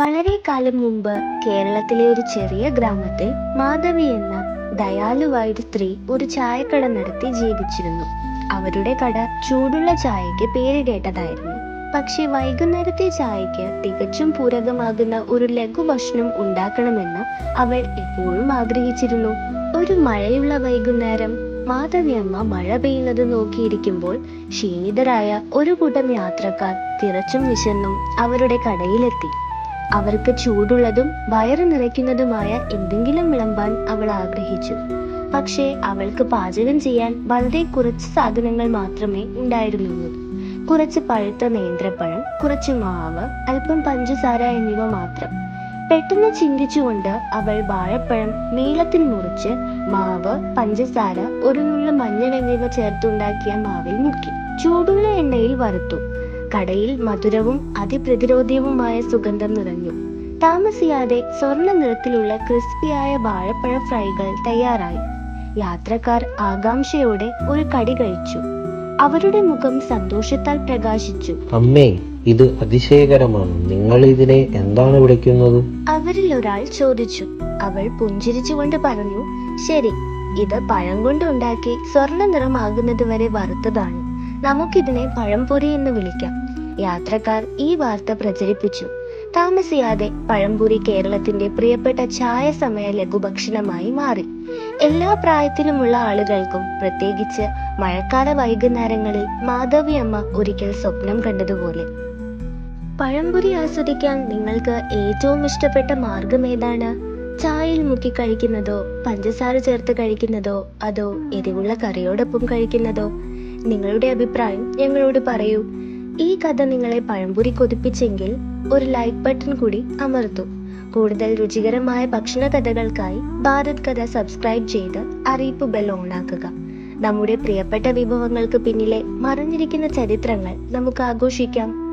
വളരെ കാലം മുമ്പ് കേരളത്തിലെ ഒരു ചെറിയ ഗ്രാമത്തിൽ മാധവി എന്ന ദയാലുവായൊരു സ്ത്രീ ഒരു ചായക്കട നടത്തി ജീവിച്ചിരുന്നു. അവരുടെ കട ചൂടുള്ള ചായക്ക് പേര് കേട്ടതായിരുന്നു പക്ഷെ വൈകുന്നേരത്തെ ചായക്ക് തികച്ചും പൂരകമാകുന്ന ഒരു ലഘു ഭക്ഷണം ഉണ്ടാക്കണമെന്ന് അവൾ എപ്പോഴും ആഗ്രഹിച്ചിരുന്നു. ഒരു മഴയുള്ള വൈകുന്നേരം മാധവിയമ്മ മഴ പെയ്യുന്നത് നോക്കിയിരിക്കുമ്പോൾ ക്ഷീണിതരായ ഒരു കൂട്ടം യാത്രക്കാർ തിരച്ചും വിശന്നും അവരുടെ കടയിലെത്തി. അവർക്ക് ചൂടുള്ളതും വയറ് നിറയ്ക്കുന്നതുമായ എന്തെങ്കിലും വിളമ്പാൻ അവൾ ആഗ്രഹിച്ചു. പക്ഷേ അവൾക്ക് പാചകം ചെയ്യാൻ വളരെ കുറച്ച് സാധനങ്ങൾ മാത്രമേ ഉണ്ടായിരുന്നുള്ളൂ. കുറച്ച് പഴുത്ത നേന്ത്രപ്പഴം കുറച്ച് മാവ് അല്പം പഞ്ചസാര എന്നിവ മാത്രം. പെട്ടെന്ന് ചിന്തിച്ചുകൊണ്ട് അവൾ വാഴപ്പഴം നീളത്തിൽ മുറിച്ച് മാവ് പഞ്ചസാര ഒരു നുള്ളു മഞ്ഞൾ എന്നിവ ചേർത്തുണ്ടാക്കിയ മാവിൽ മുക്കി. ചൂടുള്ള എണ്ണയിൽ വറുത്തു. കടയിൽ മധുരവും അതിപ്രതിരോധ്യവുമായ സുഗന്ധം നിറഞ്ഞു. താമസിയാതെ സ്വർണ നിറത്തിലുള്ള ക്രിസ്പിയായ വാഴപ്പഴ ഫ്രൈകൾ തയ്യാറായി. യാത്രക്കാർ ആകാംക്ഷയോടെ ഒരു കടി കഴിച്ചു. അവരുടെ മുഖം സന്തോഷത്താൽ പ്രകാശിച്ചു. അമ്മേ ഇത് അതിശയകരമാണ്. നിങ്ങൾ ഇതിനെ എന്താണ് വിളിക്കുന്നത്? അവരിൽ ഒരാൾ ചോദിച്ചു. അവൾ പുഞ്ചിരിച്ചുകൊണ്ട് പറഞ്ഞു ശരി ഇത് പഴം കൊണ്ട് ഉണ്ടാക്കി സ്വർണ നിറമാകുന്നത് വരെ വറുത്തതാണ്. നമുക്കിതിനെ പഴംപൊരി എന്ന് വിളിക്കാം. യാത്രക്കാർ ഈ വാർത്ത പ്രചരിപ്പിച്ചു. താമസിയാതെ പഴംപൊരി കേരളത്തിന്റെ പ്രിയപ്പെട്ട ചായ സമയ ലഘുഭക്ഷണമായി മാറി. എല്ലാ പ്രായത്തിലുമുള്ള ആളുകൾക്കും പ്രത്യേകിച്ച് മഴക്കാല വൈകുന്നേരങ്ങളിൽ മാധവിയമ്മ ഒരിക്കൽ സ്വപ്നം കണ്ടതുപോലെ. പഴംപൊരി ആസ്വദിക്കാൻ നിങ്ങൾക്ക് ഏറ്റവും ഇഷ്ടപ്പെട്ട മാർഗം ഏതാണ്? ചായയിൽ മുക്കി കഴിക്കുന്നതോ പഞ്ചസാര ചേർത്ത് കഴിക്കുന്നതോ അതോ എരിവുള്ള കറിയോടൊപ്പം കഴിക്കുന്നതോ? നിങ്ങളുടെ അഭിപ്രായം ഞങ്ങളോട് പറയൂ. ഈ കഥ നിങ്ങളെ പഴംപൊരി കൊതിപ്പിച്ചെങ്കിൽ ഒരു ലൈക്ക് ബട്ടൺ കൂടി അമർത്തൂ. കൂടുതൽ രുചികരമായ ഭക്ഷണ കഥകൾക്കായി ഭാരത് കഥ സബ്സ്ക്രൈബ് ചെയ്ത് അറിയിപ്പ് ബെൽ ഓൺ ആക്കുക. നമ്മുടെ പ്രിയപ്പെട്ട വിഭവങ്ങൾക്ക് പിന്നിലെ മറഞ്ഞിരിക്കുന്ന ചരിത്രങ്ങൾ നമുക്ക് ആഘോഷിക്കാം.